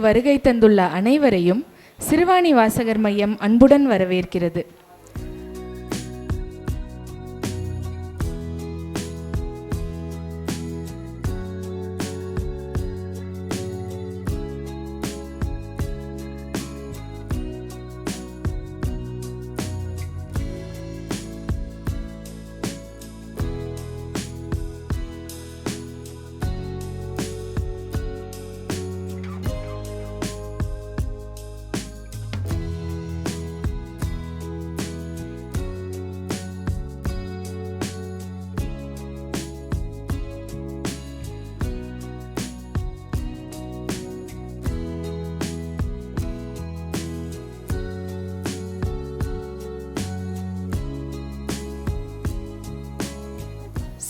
வருகை தந்துள்ள அனைவரையும் சிறுவாணி வாசகர் மையம் அன்புடன் வரவேற்கிறது.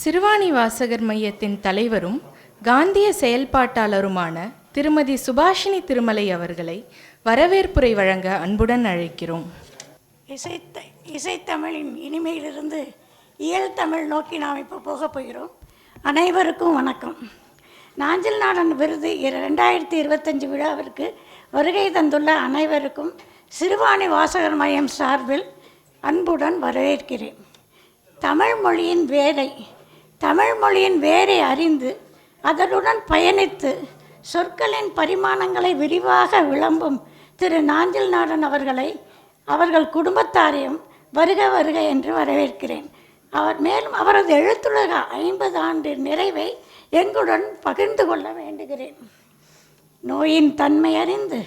சிறுவாணி வாசகர் மையத்தின் தலைவரும் காந்திய செயல்பாட்டாளருமான திருமதி சுபாஷினி திருமலை அவர்களை வரவேற்புரை வழங்க அன்புடன் அழைக்கிறோம். இசைத்த இசைத்தமிழின் இனிமையிலிருந்து இயல் தமிழ் நோக்கி நாம் இப்போ போகப் போகிறோம். அனைவருக்கும் வணக்கம். நாஞ்சில் நாடன் விருது ரெண்டாயிரத்தி இருபத்தஞ்சு விழாவிற்கு வருகை தந்துள்ள அனைவருக்கும் சிறுவாணி வாசகர் மையம் சார்பில் அன்புடன் வரவேற்கிறேன். தமிழ் மொழியின் வேலை தமிழ் மொழியின் வேரை அறிந்து அதனுடன் பயணித்து சொற்களின் பரிமாணங்களை விரிவாக விளம்பும் திரு நாஞ்சில் நாடன் அவர்களை அவர்கள் குடும்பத்தாரையும் வருக வருக என்று வரவேற்கிறேன். அவர் மேலும் அவரது எழுத்துலக ஐம்பது ஆண்டு நிறைவை எங்களுடன் பகிர்ந்து கொள்ள வேண்டுகிறேன். நோயின் தன்மை அறிந்து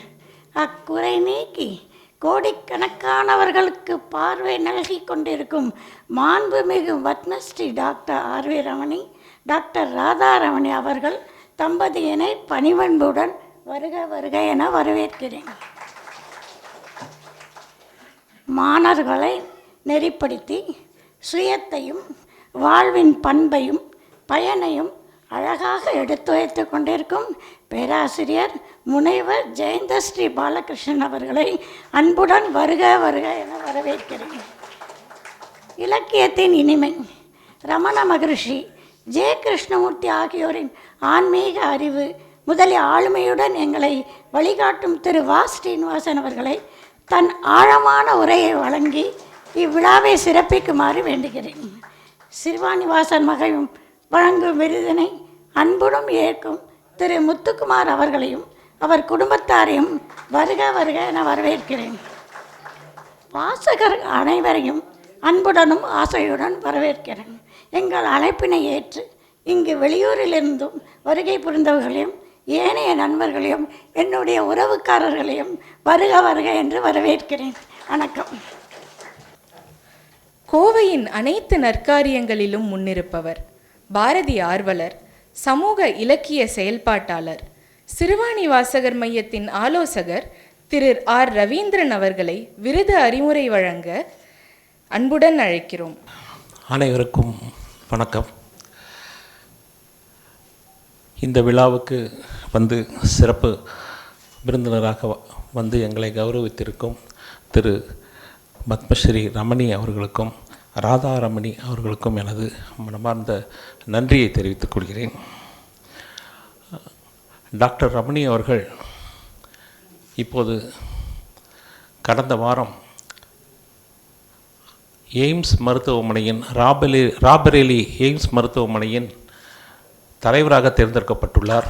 அக்குறை நீக்கி கோடிக்கணக்கானவர்களுக்கு பார்வை நல்கி கொண்டிருக்கும் மாண்புமிகு Padmashri doctor R V Ramani doctor Radharamani அவர்கள் தம்பதியினை பணிவன்புடன் வருக வருக என வரவேற்கிறேன். மாணவர்களை நெறிப்படுத்தி சுயத்தையும் வாழ்வின் பண்பையும் பயனையும் அழகாக எடுத்துரைத்து கொண்டிருக்கும் பேராசிரியர் முனைவர் ஜெயந்த ஸ்ரீ பாலகிருஷ்ணன் அவர்களை அன்புடன் வருக வருக என வரவேற்கிறேன். இலக்கியத்தின் இனிமை. ரமண மகரிஷி ஜே கிருஷ்ணமூர்த்தி ஆகியோரின் ஆன்மீக அறிவு முதலிய ஆளுமையுடன் எங்களை வழிகாட்டும் திரு வா. ஸ்ரீனிவாசன் அவர்களை தன் ஆழமான உரையை வழங்கி இவ்விழாவை சிறப்பிக்குமாறு வேண்டுகிறேன். சிறுவாணிவாசன் மகையும் வழங்கும் விருதினை அன்புடன் ஏற்கும் திரு முத்துக்குமார் அவர்களையும் அவர் குடும்பத்தாரையும் வருக வருக என வரவேற்கிறேன். வாசகர் அனைவரையும் அன்புடனும் ஆசையுடன் வரவேற்கிறேன். எங்கள் அழைப்பினை ஏற்று இங்கு வெளியூரிலிருந்தும் வருகை புரிந்தவர்களையும் ஏனைய நண்பர்களையும் என்னுடைய உறவுக்காரர்களையும் வருக வருக என்று வரவேற்கிறேன். வணக்கம். கோவையின் அனைத்து நற்காரியங்களிலும் முன்னிருப்பவர் பாரதி ஆர்வலர் சமூக இலக்கிய செயல்பாட்டாளர். சிறுவாணி வாசகர் மையத்தின் ஆலோசகர் திரு ஆர். ரவீந்திரன் அவர்களை விருது அறிமுறை வழங்க அன்புடன் அழைக்கிறோம். அனைவருக்கும் வணக்கம். இந்த விழாவுக்கு வந்து சிறப்பு விருந்தினராக வந்து எங்களை கௌரவித்திருக்கும் திரு பத்மஸ்ரீ ரமணி அவர்களுக்கும் ராதா ரமணி அவர்களுக்கும் எனது மனமார்ந்த நன்றியை தெரிவித்துக் கொள்கிறேன். டாக்டர் ரமணி அவர்கள் இப்போது கடந்த வாரம் எய்ம்ஸ் மருத்துவமனையின் ராபலி ராபரேலி எய்ம்ஸ் மருத்துவமனையின் தலைவராக தேர்ந்தெடுக்கப்பட்டுள்ளார்.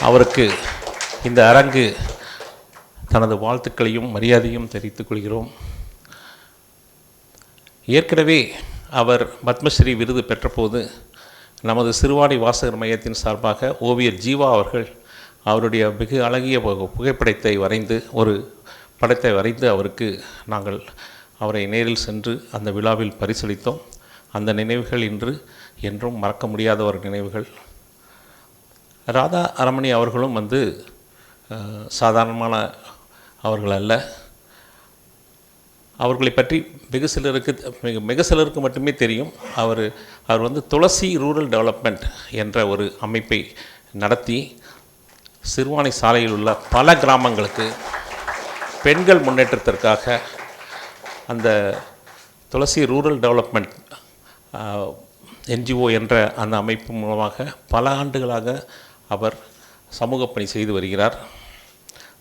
அவருக்கு இந்த அரங்கு தனது வாழ்த்துக்களையும் மரியாதையும் தெரிவித்துக் கொள்கிறோம். ஏற்கனவே அவர் பத்மஸ்ரீ விருது பெற்றபோது நமது சிறுவாணி வாசகர் மையத்தின் சார்பாக ஓவியர் ஜீவா அவர்கள் அவருடைய மிக அழகிய புகைப்படத்தை வரைந்து ஒரு படத்தை வரைந்து அவருக்கு நாங்கள் அவரை நேரில் சென்று அந்த விழாவில் பரிசளித்தோம். அந்த நினைவுகள் இன்று என்றும் மறக்க முடியாத ஒரு நினைவுகள். ராதா அரமணி அவர்களும் வந்து சாதாரணமான அவர்கள் அல்ல அவர்களை பற்றி வெகு சிலருக்கு மிக மிக சிலருக்கு மட்டுமே தெரியும். அவர் அவர் வந்து துளசி ரூரல் டெவலப்மெண்ட் என்ற ஒரு அமைப்பை நடத்தி சிறுவாணி சாலையில் உள்ள பல கிராமங்களுக்கு பெண்கள் முன்னேற்றத்திற்காக அந்த துளசி ரூரல் டெவலப்மெண்ட் என்ஜிஓ என்ற அந்த அமைப்பு மூலமாக பல ஆண்டுகளாக அவர் சமூக பணி செய்து வருகிறார்.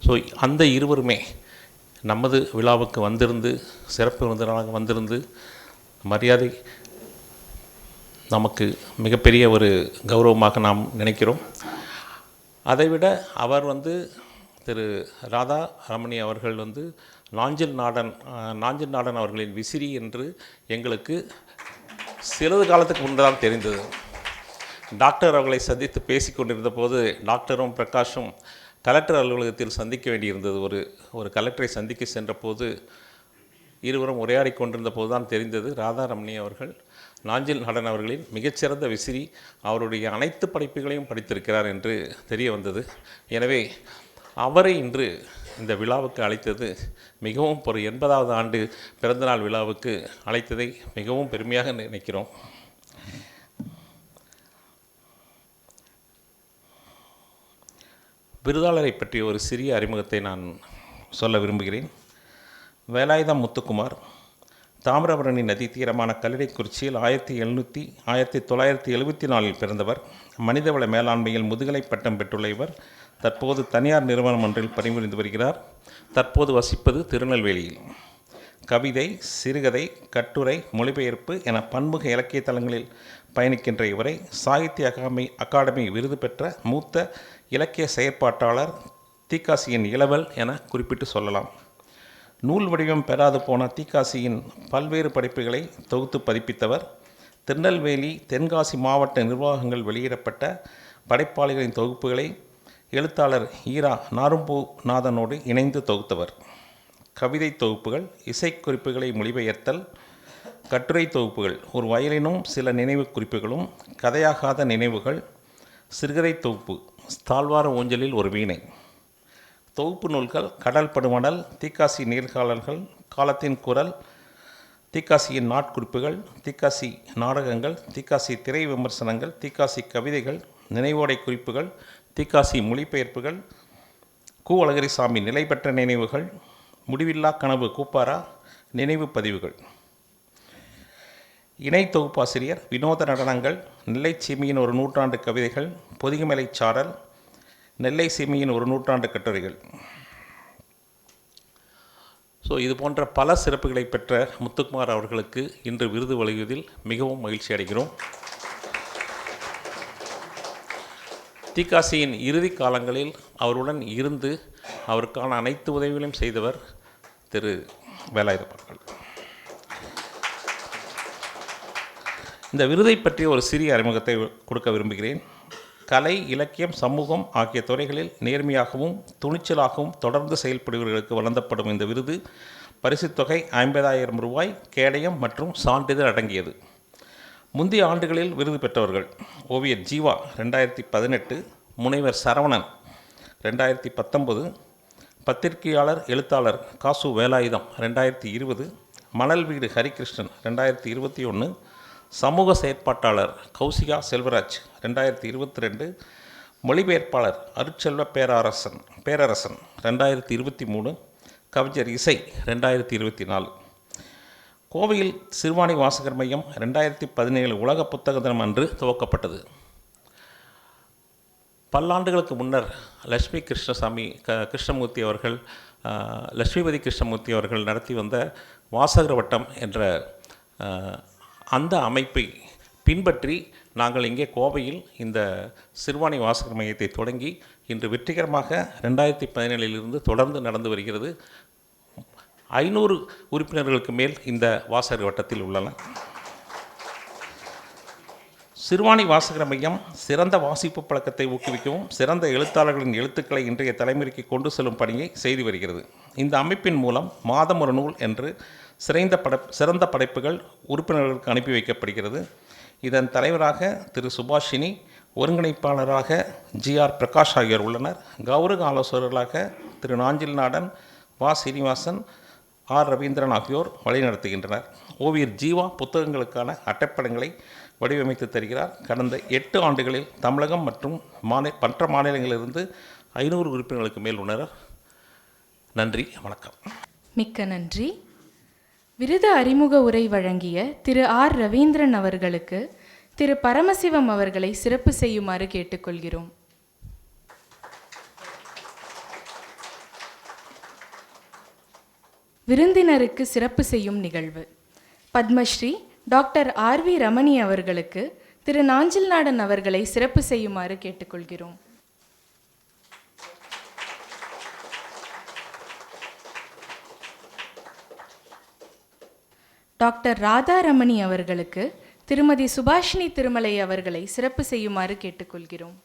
ஸோ அந்த இருவருமே நமது விழாவுக்கு வந்திருந்து சிறப்பு விருந்தினராக வந்திருந்து மரியாதை நமக்கு மிகப்பெரிய ஒரு கௌரவமாக நாம் நினைக்கிறோம். அதைவிட அவர் வந்து திரு ராதா ரமணி அவர்கள் வந்து நாஞ்சில் நாடன் நாஞ்சில் நாடன் அவர்களின் விசிறி என்று எங்களுக்கு சிறிது காலத்துக்கு முன்புதான் தெரிந்தது. டாக்டர் அவர்களை சந்தித்து பேசிக் கொண்டிருந்த போது டாக்டரும் பிரகாஷும் கலெக்டர் அலுவலகத்தில் சந்திக்க வேண்டியிருந்தது. ஒரு ஒரு கலெக்டரை சந்திக்க சென்றபோது இருவரும் உரையாடி கொண்டிருந்த போது தான் தெரிந்தது. ராதாரமணி அவர்கள் நாஞ்சில் நடன் அவர்களின் மிகச்சிறந்த விசிறி அவருடைய அனைத்து படைப்புகளையும் படித்திருக்கிறார் என்று தெரிய வந்தது. எனவே அவரை இன்று இந்த விழாவுக்கு அழைத்தது மிகவும் ஒரு எண்பதாவது ஆண்டு பிறந்தநாள் விழாவுக்கு அழைத்ததை மிகவும் பெருமையாக நினைக்கிறோம். விருதாளரை பற்றிய ஒரு சிறிய அறிமுகத்தை நான் சொல்ல விரும்புகிறேன். வேலாயுதம் முத்துக்குமார் தாமிரபரணி நதி தீரமான கல்லடைக்குறிச்சியில் ஆயிரத்தி எழுநூற்றி ஆயிரத்தி தொள்ளாயிரத்தி எழுபத்தி நாலில் பிறந்தவர் மனிதவள மேலாண்மையில் முதுகலை பட்டம் பெற்றுள்ள இவர் தற்போது தனியார் நிறுவனம் ஒன்றில் பணிபுரிந்து வருகிறார். தற்போது வசிப்பது திருநெல்வேலியில். கவிதை சிறுகதை கட்டுரை மொழிபெயர்ப்பு என பன்முக இலக்கிய தளங்களில் பயணிக்கின்ற இவரை சாகித்ய அகாமி அகாடமி விருது பெற்ற மூத்த இலக்கிய செயற்பாட்டாளர் தீக்காசியின் இளவல் என குறிப்பிட்டு சொல்லலாம். நூல் வடிவம் பெறாது போன தீக்காசியின் பல்வேறு படைப்புகளை தொகுத்து பதிப்பித்தவர் திருநெல்வேலி தென்காசி மாவட்ட நிர்வாகங்கள் வெளியிடப்பட்ட படைப்பாளிகளின் தொகுப்புகளை எழுத்தாளர் ஈரா நாரும்பூநாதனோடு இணைந்து தொகுத்தவர். கவிதை தொகுப்புகள் இசைக்குறிப்புகளை மொழிபெயர்த்தல் கட்டுரை தொகுப்புகள் ஒரு வயலினும் சில நினைவு குறிப்புகளும் கதையாகாத நினைவுகள் சிறுகதை தொகுப்பு தாழ்வார ஊஞ்சலில் ஒரு வீணை. தொகுப்பு நூல்கள் கடல் படுமணல் தீக்காசி நீர்காலர்கள் காலத்தின் குரல் தீக்காசியின் நாட்குறிப்புகள் தீக்காசி நாடகங்கள் தீக்காசி திரை விமர்சனங்கள் தீக்காசி கவிதைகள் நினைவோடை குறிப்புகள் தீக்காசி மொழிபெயர்ப்புகள் கு. அழகிரிசாமி நிலை பெற்ற நினைவுகள் முடிவில்லா கனவு கூப்பாரா நினைவு பதிவுகள். இணை தொகுப்பாசிரியர் வினோத நடனங்கள் நெல்லை சிமியின் ஒரு நூற்றாண்டு கவிதைகள் பொதிகமலை சாரல் நெல்லை சிமியின் ஒரு நூற்றாண்டு கட்டுரைகள். ஸோ இது போன்ற பல சிறப்புகளை பெற்ற முத்துக்குமார் அவர்களுக்கு இன்று விருது வழங்குவதில் மிகவும் மகிழ்ச்சி அடைகிறோம். தீக்காசியின் இறுதி காலங்களில் அவருடன் இருந்து அவருக்கான அனைத்து உதவிகளையும் செய்தவர் திரு வேலாயுதம் இந்த விருதை பற்றிய ஒரு சிறிய அறிமுகத்தை கொடுக்க விரும்புகிறேன். கலை இலக்கியம் சமூகம் ஆகிய துறைகளில் நேர்மையாகவும் துணிச்சலாகவும் தொடர்ந்து செயல்படுபவர்களுக்கு வழங்கப்படும் இந்த விருது பரிசுத் தொகை ஐம்பதாயிரம் ரூபாய் கேடயம் மற்றும் சான்றிதழ் அடங்கியது. முந்தைய ஆண்டுகளில் விருது பெற்றவர்கள் ஓவியர் ஜீவா ரெண்டாயிரத்தி பதினெட்டு முனைவர் சரவணன் ரெண்டாயிரத்தி பத்தொன்பது பத்திரிகையாளர் எழுத்தாளர் காசு வேலாயுதம் ரெண்டாயிரத்தி இருபது மணல் வீடு ஹரிகிருஷ்ணன் ரெண்டாயிரத்தி இருபத்தி ஒன்று சமூக செயற்பாட்டாளர் கௌசிகா செல்வராஜ் ரெண்டாயிரத்தி இருபத்தி ரெண்டு மொழிபெயர்ப்பாளர் அருட்செல்வ பேரரசன் பேரரசன் ரெண்டாயிரத்தி இருபத்தி மூணு கவிஞர் இசை ரெண்டாயிரத்தி இருபத்தி நாலு கோவையில் சிறுவாணி வாசகர் மையம் ரெண்டாயிரத்தி பதினேழு உலக புத்தக தினம் அன்று துவக்கப்பட்டது. பல்லாண்டுகளுக்கு முன்னர் லட்சுமி கிருஷ்ணசாமி க கிருஷ்ணமூர்த்தி அவர்கள் லட்சுமிபதி கிருஷ்ணமூர்த்தி அவர்கள் நடத்தி வந்த வாசகர் வட்டம் என்ற அந்த அமைப்பை பின்பற்றி நாங்கள் இங்கே கோவையில் இந்த சிறுவாணி வாசகர் மையத்தை தொடங்கி இன்று வெற்றிகரமாக ரெண்டாயிரத்தி பதினேழிலிருந்து தொடர்ந்து நடந்து வருகிறது. ஐநூறு உறுப்பினர்களுக்கு மேல் இந்த வாசகர் வட்டத்தில் உள்ளன சிறுவாணி வாசகர் மையம் சிறந்த வாசிப்பு பழக்கத்தை ஊக்குவிக்கவும் சிறந்த எழுத்தாளர்களின் எழுத்துக்களை இன்றைய தலைமுறைக்கு கொண்டு செல்லும் பணியை செய்து வருகிறது. இந்த அமைப்பின் மூலம் மாதம் ஒரு நூல் என்று சிறந்த பட சிறந்த படைப்புகள் உறுப்பினர்களுக்கு அனுப்பி வைக்கப்படுகிறது. இதன் தலைவராக திரு சுபாஷினி ஒருங்கிணைப்பாளராக ஜி ஆர் பிரகாஷ் ஆகியோர் உள்ளனர். கௌரவ ஆலோசகர்களாக திரு நாஞ்சில் நாடன் வா சீனிவாசன் ஆர் ரவீந்திரன் ஆகியோர் வழிநடத்துகின்றனர். ஓவியர் ஜீவா புத்தகங்களுக்கான அட்டைப்படங்களை வடிவமைத்து தருகிறார். கடந்த எட்டு ஆண்டுகளில் தமிழகம் மற்றும் மாநில மற்ற மாநிலங்களிலிருந்து ஐநூறு உறுப்பினர்களுக்கு மேல் உள்ளனர். நன்றி வணக்கம். மிக்க நன்றி. விருது அறிமுக உரை வழங்கிய திரு ஆர். ரவீந்திரன் அவர்களுக்கு திரு. பரமசிவம் அவர்களை சிறப்பு செய்யுமாறு கேட்டுக்கொள்கிறோம். விருந்தினருக்கு சிறப்பு செய்யும் நிகழ்வு. Padmashri doctor R. V. Ramani அவர்களுக்கு திரு. நாஞ்சில் நாடன் அவர்களை சிறப்பு செய்யுமாறு கேட்டுக்கொள்கிறோம். டாக்டர் ராதாரமணி அவர்களுக்கு திருமதி சுபாஷினி திருமலை அவர்களை சிறப்பு செய்யுமாறு கேட்டுக்கொள்கிறோம்.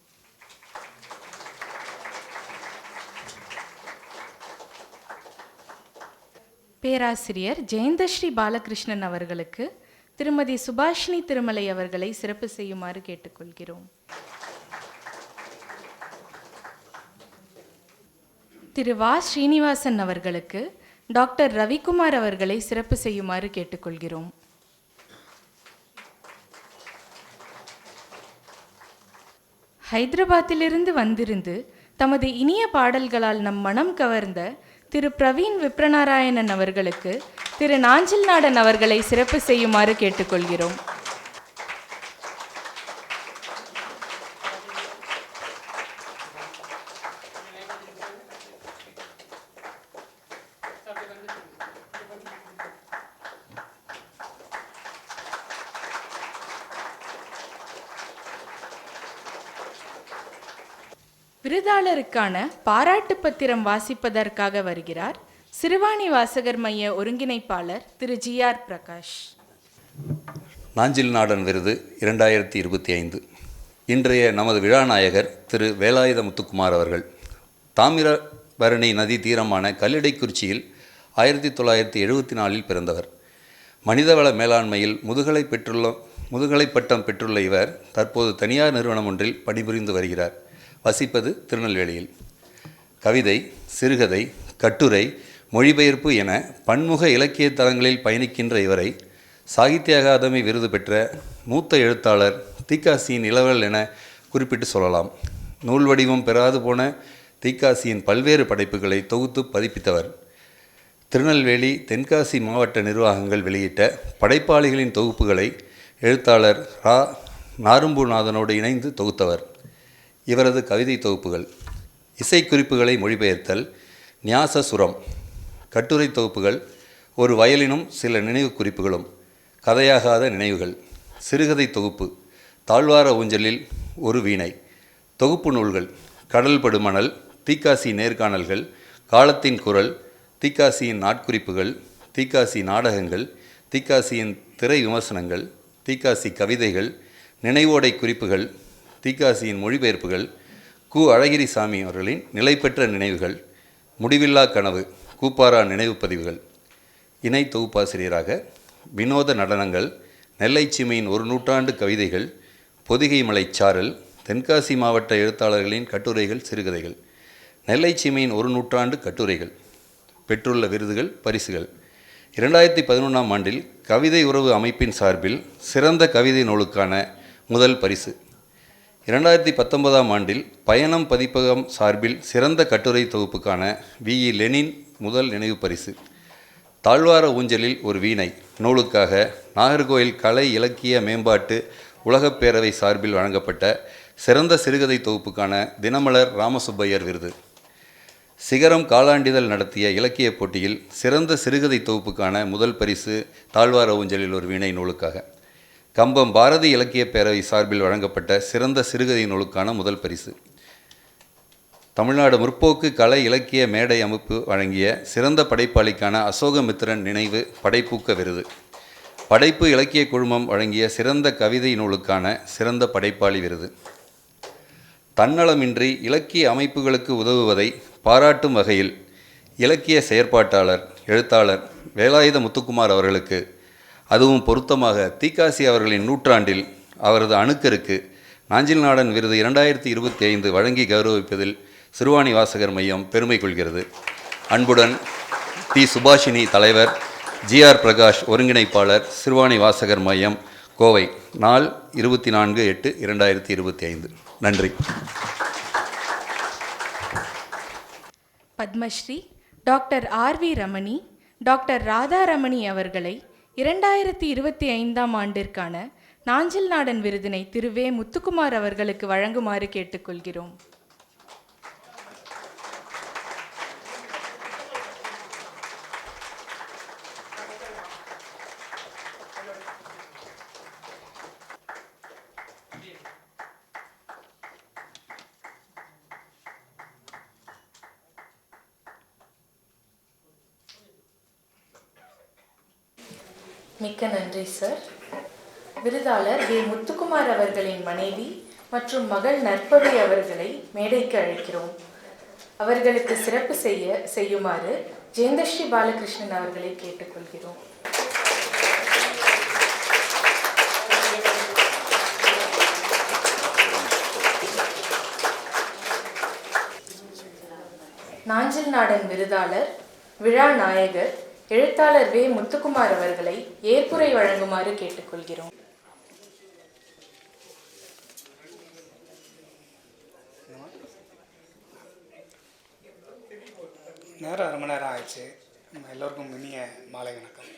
பேராசிரியர் ஜெயந்தஸ்ரீ பாலகிருஷ்ணன் அவர்களுக்கு திருமதி சுபாஷினி திருமலை அவர்களை சிறப்பு செய்யுமாறு கேட்டுக்கொள்கிறோம். திரு வா ஸ்ரீனிவாசன் அவர்களுக்கு டாக்டர் ரவிக்குமார் அவர்களை சிறப்பு செய்யுமாறு கேட்டுக்கொள்கிறோம். ஹைதராபாத்திலிருந்து வந்திருந்து தமது இனிய பாடல்களால் நம் மனம் கவர்ந்த திரு பிரவீன் விப்ரநாராயணன் அவர்களுக்கு திரு நாஞ்சில் நாடன் அவர்களை சிறப்பு செய்யுமாறு கேட்டுக்கொள்கிறோம். விருதாளருக்கான பாராட்டு பத்திரம் வாசிப்பதற்காக வருகிறார் சிறுவாணி வாசகர் மைய ஒருங்கிணைப்பாளர் திரு ஜி ஆர் பிரகாஷ். நாஞ்சில் நாடன் விருது இரண்டாயிரத்தி இருபத்தி ஐந்து. இன்றைய நமது விழாநாயகர் திரு வேலாயுத முத்துக்குமார் அவர்கள். தாமிரபரணி நதி தீரமான கல்லிடைக்குறிச்சியில் ஆயிரத்தி தொள்ளாயிரத்தி எழுபத்தி நாலில் பிறந்தவர். மனிதவள மேலாண்மையில் முதுகலை பெற்றுள்ள முதுகலை பட்டம் பெற்றுள்ள இவர் தற்போது தனியார் நிறுவனம் ஒன்றில் பணிபுரிந்து வருகிறார். வசிப்பது திருநெல்வேலியில். கவிதை சிறுகதை கட்டுரை மொழிபெயர்ப்பு என பன்முக இலக்கிய தளங்களில் பயணிக்கின்ற இவரை சாகித்ய அகாதமி விருது பெற்ற மூத்த எழுத்தாளர் தீக்காசியின் இளவல் என குறிப்பிட்டு சொல்லலாம். நூல் வடிவம் பெறாது போன தீக்காசியின் பல்வேறு படைப்புகளை தொகுத்து பதிப்பித்தவர். திருநெல்வேலி தென்காசி மாவட்ட நிர்வாகங்கள் வெளியிட்ட படைப்பாளிகளின் தொகுப்புகளை எழுத்தாளர் ரா. நாரும்புநாதனோடு இணைந்து தொகுத்தவர். இவரது கவிதை தொகுப்புகள். இசைக்குறிப்புகளை மொழிபெயர்த்தல் நியாச சுரம் கட்டுரை தொகுப்புகள் ஒரு வயலினும் சில நினைவு குறிப்புகளும். கதையாகாத நினைவுகள். சிறுகதை தொகுப்பு. தாழ்வார ஊஞ்சலில் ஒரு வீணை. தொகுப்பு நூல்கள். கடல் படுமணல் தீக்காசி நேர்காணல்கள் காலத்தின் குரல் தீக்காசியின் நாட்குறிப்புகள் தீக்காசி நாடகங்கள் தீக்காசியின் திரை விமர்சனங்கள் தீக்காசி கவிதைகள் நினைவோடை குறிப்புகள் தீக்காசியின் மொழிபெயர்ப்புகள் கு. அழகிரிசாமி அவர்களின் நிலைபெற்ற நினைவுகள் முடிவில்லா கனவு கூப்பாரா நினைவு பதிவுகள் இணை தொகுப்பாசிரியராக வினோத நடனங்கள் நெல்லைச்சிமையின் ஒரு நூற்றாண்டு கவிதைகள் பொதிகை மலைச்சாரல் தென்காசி மாவட்ட எழுத்தாளர்களின் கட்டுரைகள் சிறுகதைகள் நெல்லைச்சிமையின் ஒரு நூற்றாண்டு கட்டுரைகள் பெற்றுள்ள விருதுகள் பரிசுகள். இரண்டாயிரத்தி பதினொன்றாம் ஆண்டில் கவிதை உறவு அமைப்பின் சார்பில் சிறந்த கவிதை நூலுக்கான முதல் பரிசு. இரண்டாயிரத்தி பத்தொன்பதாம் ஆண்டில் பயணம் பதிப்பகம் சார்பில் சிறந்த கட்டுரை தொகுப்புக்கான வி. இ. லெனின் முதல் நினைவு பரிசு. தாழ்வார ஊஞ்சலில் ஒரு வீணை. நூலுக்காக நாகர்கோயில் கலை இலக்கிய மேம்பாட்டு உலகப் பேரவை சார்பில் வழங்கப்பட்ட சிறந்த சிறுகதை தொகுப்புக்கான தினமலர் ராமசுப்பையர் விருது. சிகரம் காலாண்டிதழ் நடத்திய இலக்கிய போட்டியில் சிறந்த சிறுகதை தொகுப்புக்கான முதல் பரிசு தாழ்வார ஊஞ்சலில் ஒரு வீணை நூலுக்காக. கம்பம் பாரதி இலக்கிய பேரவை சார்பில் வழங்கப்பட்ட சிறந்த சிறுகதை நூலுக்கான முதல் பரிசு. தமிழ்நாடு முற்போக்கு கலை இலக்கிய மேடை அமைப்பு வழங்கிய சிறந்த படைப்பாளிக்கான அசோகமித்திரன் நினைவு படைப்பூக்க விருது. படைப்பு இலக்கிய குழுமம் வழங்கிய சிறந்த கவிதை நூலுக்கான சிறந்த படைப்பாளி விருது. தன்னலமின்றி இலக்கிய அமைப்புகளுக்கு உதவுவதை பாராட்டும் வகையில் இலக்கிய செயற்பாட்டாளர் எழுத்தாளர் வேலாயுத முத்துக்குமார் அவர்களுக்கு அதுவும் பொருத்தமாக தீக்காசி அவர்களின் நூற்றாண்டில் அவரது அணுக்கருக்கு நாஞ்சில் நாடன் விருது இரண்டாயிரத்தி இருபத்தி ஐந்து வழங்கி கௌரவிப்பதில் சிறுவாணி வாசகர் மையம் பெருமை கொள்கிறது. அன்புடன் டி. சுபாஷினி தலைவர் ஜிஆர் பிரகாஷ் ஒருங்கிணைப்பாளர் சிறுவாணி வாசகர் மையம் கோவை. நாள் இருபத்தி நான்கு எட்டு இரண்டாயிரத்தி இருபத்தி ஐந்து. நன்றி. Padmashri doctor R V Ramani doctor Radharamani அவர்களை இரண்டாயிரத்தி இருபத்தி ஐந்தாம் ஆண்டிற்கான நாஞ்சில் நாடன் விருதினை திரு வே முத்துக்குமார் அவர்களுக்கு வழங்குமாறு கேட்டுக்கொள்கிறோம் மிக்க நன்றி சார் விருதாளர் வி. முத்துக்குமார் அவர்களின் மனைவி மற்றும் மகள் நற்பவி அவர்களை மேடைக்கு அழைக்கிறோம். அவர்களுக்கு சிறப்பு செய்ய செய்யுமாறு ஜெயந்தஸ்ரீ பாலகிருஷ்ணன் அவர்களை கேட்டுக்கொள்கிறோம். நாஞ்சில் நாடன் விருதாளர் விழா நாயகர் எழுத்தாளர் வே. முத்துக்குமார் அவர்களை ஏற்புரை வழங்குமாறு கேட்டுக்கொள்கிறோம். நேரம் ரொம்ப நேரம் ஆயிடுச்சு. நம்ம எல்லோருக்கும் இனிய மாலை வணக்கம்.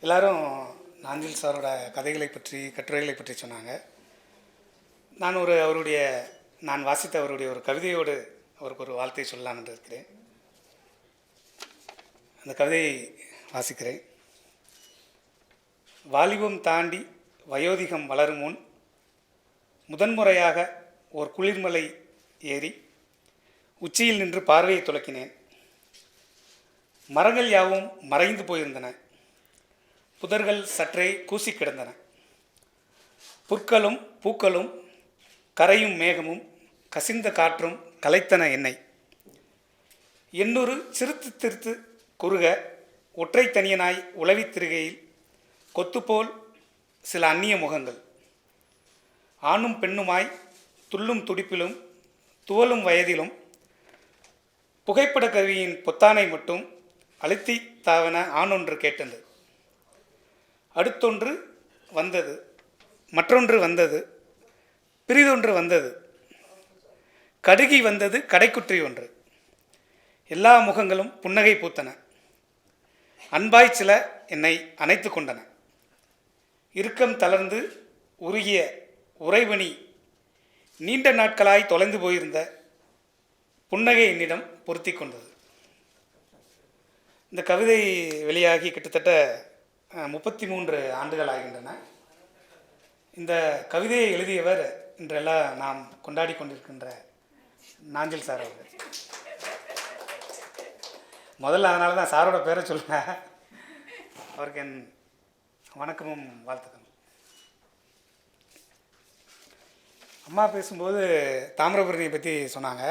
எல்லாரும் நாஞ்சில் சாரோட கதைகளை பற்றி கட்டுரைகளை பற்றி சொன்னாங்க. நான் ஒரு அவருடைய நான் வாசித்த அவருடைய ஒரு கவிதையோடு அவருக்கு ஒரு வாழ்த்தை சொல்லலாம்னு இருக்கிறேன். அந்த கவிதையை வாசிக்கிறேன். வாலிபம் தாண்டி வயோதிகம் வளரும் முன் முதன்முறையாக ஒரு குளிர்மலை ஏறி உச்சியில் நின்று பார்வையை துலக்கினேன். மரங்கள் யாவும் மறைந்து போயிருந்தன. புதர்கள் சற்றே கூசி கிடந்தன. புற்களும் பூக்களும் கரையும் மேகமும் கசிந்த காற்றும் கலைத்தன என்னை. எண்ணூறு சிறுத்து திருத்து குறுக ஒற்றை தனியனாய் உளவித் திரிகையில் கொத்துப்போல் சில அந்நிய முகங்கள். ஆணும் பெண்ணுமாய் துள்ளும் துடிப்பிலும் துவலும் வயதிலும் புகைப்பட கருவியின் பொத்தானை மட்டும் அழுத்தி தாவன ஆணொன்று கேட்டது. அடுத்தொன்று வந்தது. மற்றொன்று வந்தது. பிரிதொன்று வந்தது. கடுகி வந்தது கடைக்குற்றி ஒன்று. எல்லா முகங்களும் புன்னகை பூத்தன. அன்பாய் சில என்னை அணைத்து கொண்டன. இறுக்கம் தளர்ந்து உருகிய உறைவணி நீண்ட நாட்களாய் தொலைந்து போயிருந்த புன்னகை என்னிடம் பொருத்தி கொண்டது. இந்த கவிதை வெளியாகி கிட்டத்தட்ட முப்பத்தி மூன்று ஆண்டுகள் ஆகின்றன. இந்த கவிதையை எழுதியவர் இன்றெல்லாம் நாம் கொண்டாடி கொண்டிருக்கின்ற நாஞ்சில் சார் அவர்கள். முதல்ல அதனால தான் சாரோட பேரை சொல்லுவேன் அவருக்கு என் வணக்கமும் வாழ்த்துக்கள் அம்மா பேசும்போது தாமிரபரணியை பற்றி சொன்னாங்க.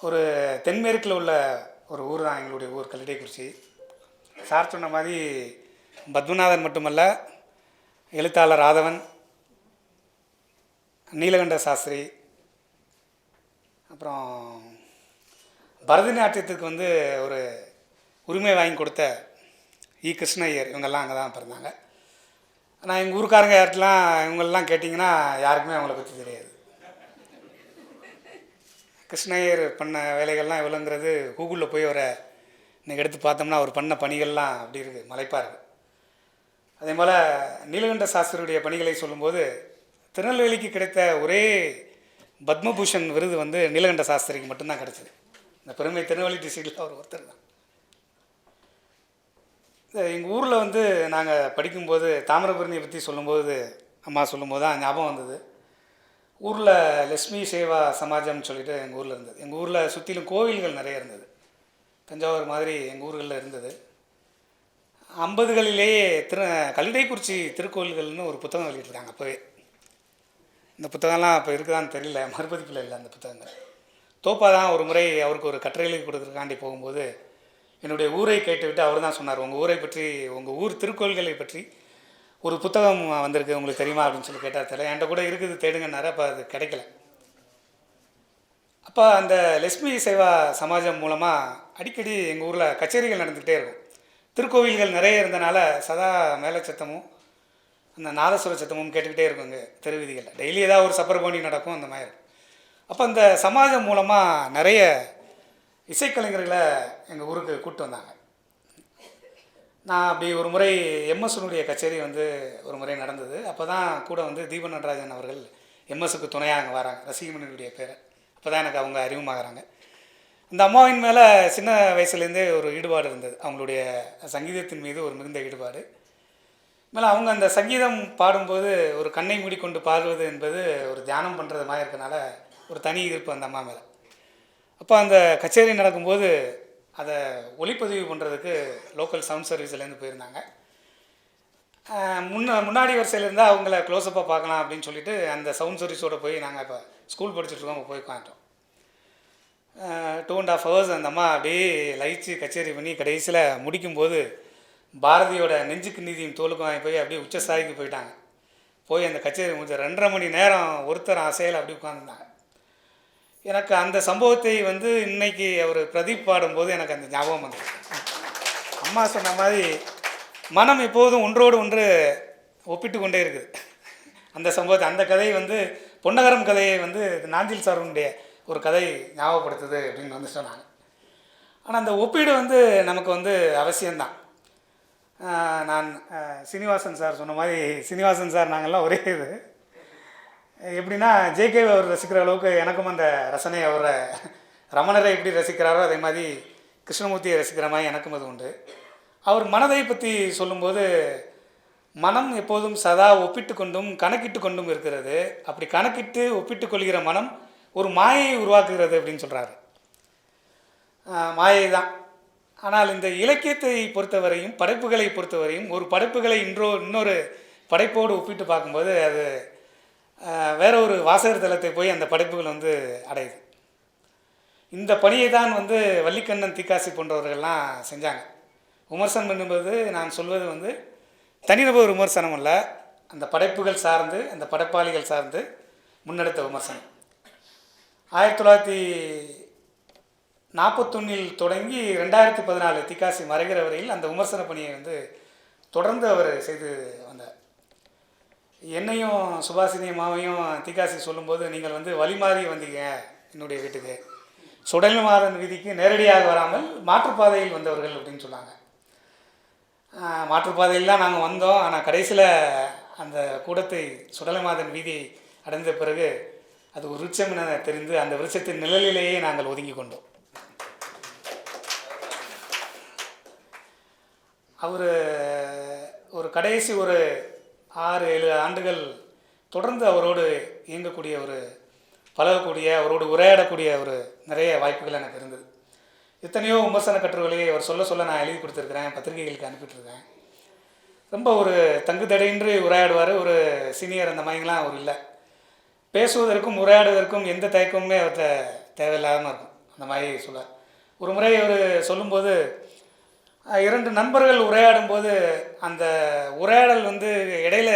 ஒரு தென்மேற்கில் உள்ள ஒரு ஊர் தான் எங்களுடைய ஊர் கல்லிடைக்குறிச்சி. சார் சொன்ன மாதிரி பத்மநாதன் மட்டுமல்ல எழுத்தாளர் ராதவன் நீலகண்ட சாஸ்திரி அப்புறம் பரதநாட்டியத்துக்கு வந்து ஒரு உரிமை வாங்கி கொடுத்த இ கிருஷ்ணய்யர் இவங்கெல்லாம் அங்கே தான் பிறந்தாங்க. ஆனால் எங்கள் ஊருக்காரங்க யார்ட்டெலாம் இவங்கெல்லாம் கேட்டிங்கன்னா யாருக்குமே அவங்கள பற்றி தெரியாது. கிருஷ்ணய்யர் பண்ண வேலைகள்லாம் எவ்வளோங்கிறது கூகுளில் போய் அவரை இன்றைக்கி எடுத்து பார்த்தோம்னா அவர் பண்ண பணிகள்லாம் அப்படி இருக்குது மலைப்பாக இருக்குது அதே போல் நீலகண்ட சாஸ்திரியுடைய பணிகளை சொல்லும்போது திருநெல்வேலிக்கு கிடைத்த ஒரே பத்மபூஷன் விருது வந்து நீலகண்ட சாஸ்திரிக்கு மட்டும்தான் கிடச்சிது. இந்த பெருமை திருநெல்வேலி டிஸ்ட்ரிக்டில் அவர் ஒருத்தர் தான். எங்கள் ஊரில் வந்து நாங்கள் படிக்கும்போது தாமிரபரணியை பற்றி சொல்லும்போது அம்மா சொல்லும்போது தான் ஞாபகம் வந்தது. ஊரில் லட்சுமி சேவா சமாஜம்னு சொல்லிட்டு எங்கள் ஊரில் இருந்தது. எங்கள் ஊரில் சுற்றிலும் கோவில்கள் நிறைய இருந்தது. தஞ்சாவூர் மாதிரி எங்கள் ஊர்களில் இருந்தது. ஐம்பதுகளிலேயே திரு கல்லைக்குறிச்சி திருக்கோயில்கள்னு ஒரு புத்தகம் வெளியிட்டிருக்காங்க அப்போவே. இந்த புத்தகம்லாம் இப்போ இருக்குதான்னு தெரியல மறுபதிப்பில் இல்லை அந்த புத்தகங்கள். தோப்பா தான் ஒரு முறை அவருக்கு ஒரு கட்டுரை எழுதி கொடுக்குறதுக்காண்டி போகும்போது என்னுடைய ஊரை கேட்டுவிட்டு அவர் தான் சொன்னார் உங்கள் ஊரை பற்றி உங்கள் ஊர் திருக்கோள்களை பற்றி ஒரு புத்தகம் வந்திருக்கு உங்களுக்கு தெரியுமா? அப்படின்னு சொல்லி கேட்டார். தெரியல என்கிட்ட கூட இருக்குது தேடுங்கன்னாரு அப்போ அது கிடைக்கல. அப்போ அந்த லட்சுமி சேவா சமாஜம் மூலமாக அடிக்கடி எங்கள் ஊரில் கச்சேரிகள் நடந்துக்கிட்டே இருக்கும். திருக்கோவில்கள் நிறைய இருந்தனால சதா மேல சத்தமும் அந்த நாதஸ்வர சத்தமும் கேட்டுக்கிட்டே இருக்குங்க தெருவீதிகளில். டெய்லி ஏதாவது ஒரு சப்பரபோனி நடக்கும் அந்த மாதிரி. அப்போ அந்த சமாஜம் மூலமாக நிறைய இசைக்கலைஞர்களை எங்கள் ஊருக்கு கூப்பிட்டு வந்தாங்க. நான் அப்படி ஒரு முறை எம்எஸ்னுடைய கச்சேரி வந்து ஒரு முறை நடந்தது. அப்போ தான் கூட வந்து தீப நடராஜன் அவர்கள் எம்எஸ்க்கு துணையாக அங்கே வராங்க. ரசிகமணியுடைய பேரை. அப்போ தான் எனக்கு அவங்க அறிமுகமாகறாங்க. இந்த அம்மாவின் மேலே சின்ன வயசுலேருந்தே ஒரு ஈடுபாடு இருந்தது. அவங்களுடைய சங்கீதத்தின் மீது ஒரு மிகுந்த ஈடுபாடு. மேலே அவங்க அந்த சங்கீதம் பாடும்போது ஒரு கண்ணை மூடிக்கொண்டு பாடுவது என்பது ஒரு தியானம் பண்ணுறது மாதிரி இருக்கனால ஒரு தனி ஈர்ப்பு அந்த அம்மா மேலே. அப்போ அந்த கச்சேரி நடக்கும்போது அதை ஒளிப்பதிவு பண்ணுறதுக்கு லோக்கல் சவுண்ட் சர்வீஸ்லேருந்து போயிருந்தாங்க. முன்ன முன்னாடி வரிசையில் இருந்தால் அவங்கள க்ளோஸ்அப்பாக பார்க்கலாம் அப்படின்னு சொல்லிட்டு அந்த சவுண்ட் சர்வீஸோடு போய் நாங்கள் இப்போ ஸ்கூல் படிச்சுட்டு இருக்கோம் போய் உட்காந்துட்டோம் டூ அண்ட் ஆஃப் ஹவர்ஸ் அந்த அம்மா அப்படியே லயிச்சு கச்சேரி பண்ணி கடைசியில் முடிக்கும்போது பாரதியோட நெஞ்சுக்கு நீதியும் தோலுக்கும் வாங்கி போய் அப்படியே உச்சஸ்தாய்க்கு போயிட்டாங்க. போய் அந்த கச்சேரி முடிஞ்ச ரெண்டரை மணி நேரம் ஒருத்தர் அசையில் அப்படி உட்காந்துருந்தாங்க எனக்கு அந்த சம்பவத்தை வந்து இன்னைக்கு அவர் பிரதீப் பாடும்போது எனக்கு அந்த ஞாபகம் வந்தது அம்மா சொன்ன மாதிரி மனம் எப்போதும் ஒன்றோடு ஒன்று ஒப்பிட்டு கொண்டே இருக்குது. அந்த சம்பவத்தை அந்த கதை வந்து பொன்னகரம் கதையை வந்து நாஞ்சில் சாருடைய ஒரு கதை ஞாபகப்படுத்துது அப்படின்னு வந்து சொன்னாங்க. ஆனால் அந்த ஒப்பீடு வந்து நமக்கு வந்து அவசியம்தான். நான் சீனிவாசன் சார் சொன்ன மாதிரி சீனிவாசன் சார் நாங்கள்லாம் ஒரே இது. எப்படின்னா ஜேகே அவர் ரசிக்கிற அளவுக்கு எனக்கும் அந்த ரசனை அவரை ரமணரை எப்படி ரசிக்கிறாரோ அதே மாதிரி கிருஷ்ணமூர்த்தியை ரசிக்கிற மாதிரி எனக்கும் அது உண்டு. அவர் மனதை பற்றி சொல்லும்போது மனம் எப்போதும் சதா ஒப்பிட்டு கொண்டும் கணக்கிட்டு கொண்டும் இருக்கிறது. அப்படி கணக்கிட்டு ஒப்பிட்டு கொள்கிற மனம் ஒரு மாயை உருவாக்குகிறது அப்படின்னு சொல்கிறாரு மாயை தான் ஆனால் இந்த இலக்கியத்தை பொறுத்தவரையும் படைப்புகளை பொறுத்தவரையும் ஒரு படைப்புகளை இன்றோ இன்னொரு படைப்போடு ஒப்பிட்டு பார்க்கும்போது அது வேற ஒரு வாசகர் தளத்தை போய் அந்த படைப்புகள் வந்து அடையுது. இந்த பணியை தான் வந்து வள்ளிக்கண்ணன் தீக்காசி போன்றவர்கள்லாம் செஞ்சாங்க. விமர்சனம் பண்ணும்போது நான் சொல்வது வந்து தனிநபர் விமர்சனம் அல்ல அந்த படைப்புகள் சார்ந்து அந்த படைப்பாளிகள் சார்ந்து முன்னெடுத்த விமர்சனம். ஆயிரத்தி தொள்ளாயிரத்தி நாற்பத்தொன்னில் தொடங்கி ரெண்டாயிரத்தி பதினாலு திக்காசி மறைகிற வரையில் அந்த விமர்சன பணியை வந்து தொடர்ந்து அவர் செய்து வந்தார். என்னையும் சுபாசினி அம்மாவையும் திகாசி சொல்லும்போது நீங்கள் வந்து வழி மாறி வந்தீங்க என்னுடைய வீட்டுக்கு. சுடல்மாறன் வீதிக்கு நேரடியாக வராமல் மாற்றுப்பாதையில் வந்தவர்கள் அப்படின்னு சொன்னாங்க. மாற்றுப்பாதையில் தான் நாங்கள் வந்தோம். ஆனால் கடைசியில் அந்த கூடத்தை சுடலமாதன் வீதி அடைந்த பிறகு அது ஒரு விருட்சம் என தெரிந்து அந்த விருட்சத்தின் நிழலிலேயே நாங்கள் ஒதுங்கி கொண்டோம். அவர் ஒரு கடைசி ஒரு ஆறு ஏழு ஆண்டுகள் தொடர்ந்து அவரோடு இயங்கக்கூடிய ஒரு பழகக்கூடிய அவரோடு உரையாடக்கூடிய ஒரு நிறைய வாய்ப்புகள் எனக்கு இருந்தது. எத்தனையோ விமர்சன கட்டுரைகளை அவர் சொல்ல சொல்ல நான் எழுதி கொடுத்துருக்குறேன் பத்திரிகைகளுக்கு அனுப்பிட்டுருக்கேன் ரொம்ப ஒரு தங்கு தடையின்றி உரையாடுவார் ஒரு சீனியர் அந்த மாதிரிலாம் அவர் இல்லை. பேசுவதற்கும் உரையாடுவதற்கும் எந்த தயக்கமுமே அவர்கிட்ட தேவையில்லாமல் இருக்கும். அந்த மாதிரி சொல்லுவார் ஒரு முறை அவர் சொல்லும்போது இரண்டு நண்பர்கள் உரையாடும் போது அந்த உரையாடல் வந்து இடையில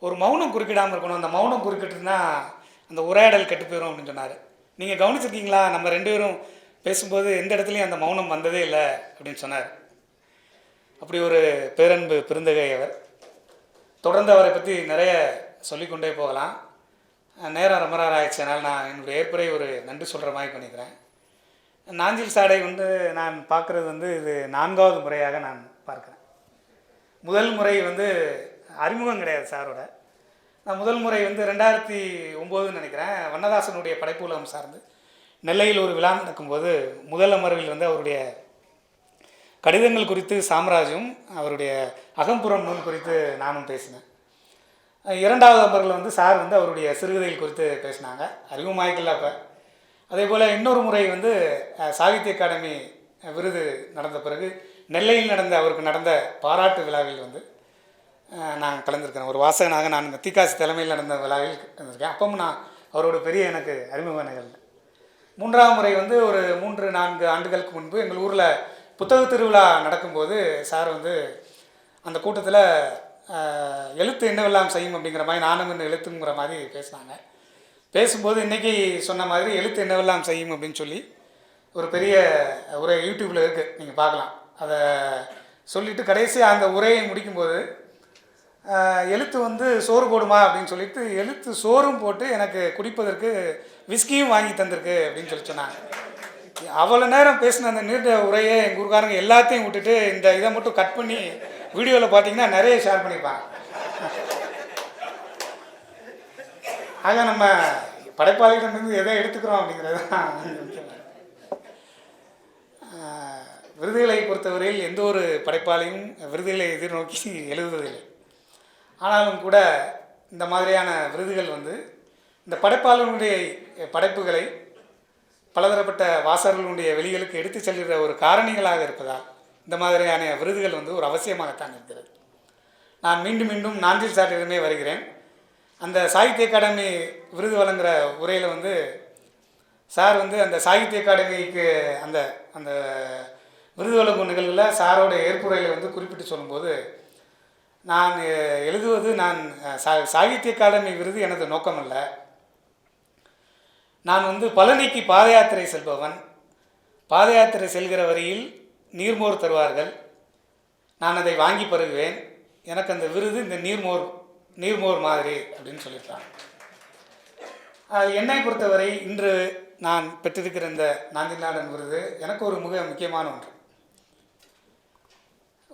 ஒரு மௌனம் குறுக்கிடாமல் இருக்கணும். அந்த மௌனம் குறுக்கிட்டுனா அந்த உரையாடல் கெட்டு போயிடும் அப்படின்னு சொன்னார். நீங்கள் கவனிச்சிருக்கீங்களா? நம்ம ரெண்டு பேரும் பேசும்போது எந்த இடத்துலையும் அந்த மௌனம் வந்ததே இல்லை அப்படின்னு சொன்னார். அப்படி ஒரு பேரன்பு பெருந்தகை அவர். தொடர்ந்து அவரை பற்றி நிறைய சொல்லிக்கொண்டே போகலாம். நேரம் ரொம்ப நேரம் அதனால் நான் என்னுடைய ஏற்புரை ஒரு நன்றி சொல்கிற மாதிரி பண்ணிக்கிறேன். நாஞ்சில் சாடை வந்து நான் பார்க்குறது வந்து இது நான்காவது முறையாக நான் பார்க்குறேன். முதல் முறை வந்து அறிமுகம் கிடையாது சாரோட. நான் முதல் முறை வந்து ரெண்டாயிரத்தி ஒம்போதுன்னு நினைக்கிறேன். வண்ணதாசனுடைய படைப்பு உலகம் சார்ந்து நெல்லையில் ஒரு விழா நடக்கும்போது முதல் அமர்வில் வந்து அவருடைய கடிதங்கள் குறித்து சாம்ராஜ்யம் அவருடைய அகம்புறம் நூல் குறித்து நானும் பேசினேன். இரண்டாவது அமர்வில் வந்து சார் வந்து அவருடைய சிறுகதைகள் குறித்து பேசினாங்க. அறிமுகமாய்க்கல அப்போ. அதே போல் இன்னொரு முறை வந்து சாகித்ய அகாடமி விருது நடந்த பிறகு நெல்லையில் நடந்த அவருக்கு நடந்த பாராட்டு விழாவில் வந்து நான் கலந்துருக்கிறேன். ஒரு வாசகனாக நான் திக்காசி தலைமையில் நடந்த விழாவில் கலந்துருக்கேன். அப்பவும் நான் அவரோட பெரிய எனக்கு அறிமுக நிகழ்வு மூன்றாம் முறை வந்து ஒரு மூன்று நான்கு ஆண்டுகளுக்கு முன்பு எங்கள் ஊரில் புத்தக திருவிழா நடக்கும்போது சார் வந்து அந்த கூட்டத்தில் எழுத்து என்னவெல்லாம் செய்யும் அப்படிங்கிற மாதிரி நானும் இன்னும் எழுத்துங்கிற மாதிரி பேசினாங்க. பேசும்போது இன்றைக்கி சொன்ன மாதிரி எழுத்து என்னவெல்லாம் செய்யும் அப்படின்னு சொல்லி ஒரு பெரிய உரை யூடியூப்பில் இருக்குது நீங்கள் பார்க்கலாம். அதை சொல்லிவிட்டு கடைசி அந்த உரையை முடிக்கும்போது எழுத்து வந்து சோறு போடுமா அப்படின்னு சொல்லிட்டு எழுத்து சோறும் போட்டு எனக்கு குடிப்பதற்கு விஸ்கியும் வாங்கி தந்திருக்கு அப்படின்னு சொல்லி சொன்னாங்க. அவ்வளோ நேரம் பேசின அந்த நீண்ட உரையை எங்கள் ஊருக்காரங்க எல்லாத்தையும் விட்டுட்டு இந்த இதை மட்டும் கட் பண்ணி வீடியோவில் பார்த்தீங்கன்னா நிறைய ஷேர் பண்ணியிருப்பாங்க. ஆக நம்ம படைப்பாளிகளிடமிருந்து எதை எடுத்துக்கிறோம் அப்படிங்கிறது தான் விருதுகளை பொறுத்தவரையில் எந்த ஒரு படைப்பாளியும் விருதுகளை எதிர்நோக்கி எழுதுவதில்லை. ஆனாலும் கூட இந்த மாதிரியான விருதுகள் வந்து இந்த படைப்பாளர்களுடைய படைப்புகளை பலதரப்பட்ட வாசகர்களுடைய வெளிகளுக்கு எடுத்துச் செல்கிற ஒரு காரணிகளாக இருப்பதால் இந்த மாதிரியான விருதுகள் வந்து ஒரு அவசியமாகத்தான் இருக்கிறது. நான் மீண்டும் மீண்டும் நாஞ்சில் சாரிடமே வருகிறேன். அந்த சாகித்ய அகாடமி விருது வழங்குகிற உரையில் வந்து சார் வந்து அந்த சாகித்ய அகாடமிக்கு அந்த அந்த விருது வழங்கும் நிகழ்வில் சாரோட ஏற்புரையில் வந்து குறிப்பிட்டு சொல்லும்போது நான் எழுதுவது நான் சா சாகித்ய அகாடமி விருது எனது நோக்கமல்ல. நான் வந்து பழனிக்கு பாத யாத்திரை செல்பவன். பாத யாத்திரை செல்கிற வரையில் நீர்மோர் தருவார்கள். நான் அதை வாங்கி பருகுவேன். எனக்கு அந்த விருது இந்த நீர்மோர் நீர்மோர் மாதிரி அப்படின்னு சொல்லியிருக்காங்க. அது என்னை பொறுத்தவரை இன்று நான் பெற்றிருக்கிற இந்த நாஞ்சிநாடன் விருது எனக்கு ஒரு மிக முக்கியமான ஒன்று.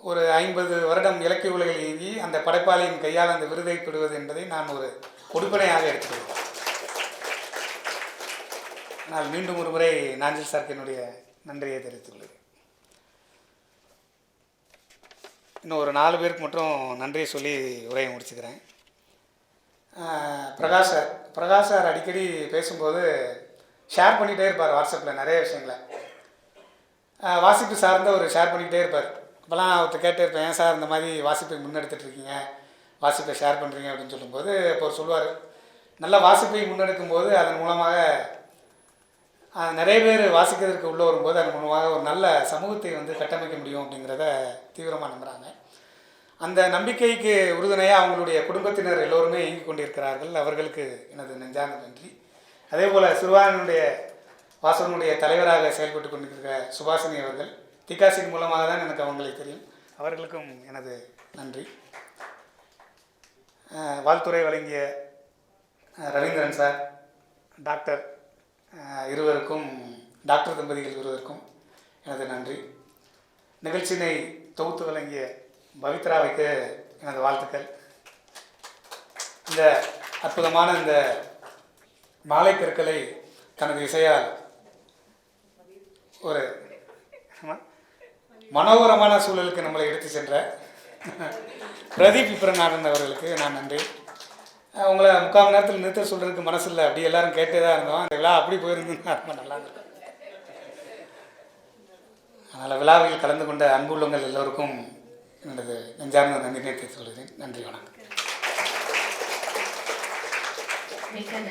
ஒரு ஐம்பது வருடம் இலக்கிய உலகில் இயங்கி அந்த படைப்பாளியின் கையால் அந்த விருதை பெறுவது என்பதை நான் ஒரு கொடுப்பனையாக எடுத்துக்கொள்கிறேன். நான் மீண்டும் ஒரு முறை நாஞ்சில் சார்க்கு என்னுடைய நன்றியை தெரிவித்துள்ளேன் இன்னும் ஒரு நாலு பேருக்கு மட்டும் நன்றியை சொல்லி உரையை முடிச்சுக்கிறேன். பிரகாஷ் சார் பிரகாஷ் சார் அடிக்கடி பேசும்போது ஷேர் பண்ணிகிட்டே இருப்பார் வாட்ஸ்அப்பில் நிறைய விஷயங்களை. வாசிப்பு சார்ந்த ஒரு ஷேர் பண்ணிக்கிட்டே இருப்பார். அப்போல்லாம் அவர்கிட்ட கேட்டே இருப்பேன் ஏன் சார் இந்த மாதிரி வாசிப்பை முன்னெடுத்துட்டு இருக்கீங்க வாசிப்பை ஷேர் பண்ணுறீங்க அப்படின்னு சொல்லும்போது இப்போ அவர் சொல்லுவார். நல்ல வாசிப்பை முன்னெடுக்கும் போது அதன் மூலமாக நிறைய பேர் வாசிக்கிறதுக்கு உள்ளே வரும்போது அதன் மூலமாக ஒரு நல்ல சமூகத்தை வந்து கட்டமைக்க முடியும் அப்படிங்கிறத தீவிரமாக நம்புகிறாங்க அந்த நம்பிக்கைக்கு உறுதுணையாக அவங்களுடைய குடும்பத்தினர் எல்லோருமே இயங்கிக் கொண்டிருக்கிறார்கள். அவர்களுக்கு எனது நெஞ்சார்ந்த நன்றி. அதே போல் சிறுவானுடைய வாசனுடைய தலைவராக செயல்பட்டு கொண்டிருக்கிற சுபாஷினி அவர்கள் திகாசின் மூலமாக தான் எனக்கு அவங்களை தெரியும். அவர்களுக்கும் எனது நன்றி. வாழ்த்துறை வாழ்த்துரை வழங்கிய ரவீந்திரன் சார் டாக்டர் இருவருக்கும் டாக்டர் தம்பதிகள் இருவருக்கும் எனது நன்றி. நிகழ்ச்சியினை தொகுத்து வழங்கிய பவித்ராவுக்கு எனது வாழ்த்துக்கள். இந்த அற்புதமான இந்த மாலை கற்களை தனது இசையால் ஒரு மனோகரமான சூழலுக்கு நம்மளை எடுத்து சென்ற பிரதீப் விப்ரநாதன் அவர்களுக்கு நான் நன்றி. உங்களை முக்கால் நேரத்தில் நிறுத்த சொல்கிறதுக்கு மனசு இல்லை அப்படி எல்லாரும் கேட்டே தான் இருந்தோம். அந்த விழா அப்படி போயிருந்ததுன்னா ரொம்ப நல்லா இருக்கும் அதனால் விழாவில் கலந்து கொண்ட அன்புள்ளவங்கள் எல்லோருக்கும் எனது நெஞ்சார்ந்த நன்றினை தெரிவித்துக் கொள்கிறேன். நன்றி வணக்கம். மிக்க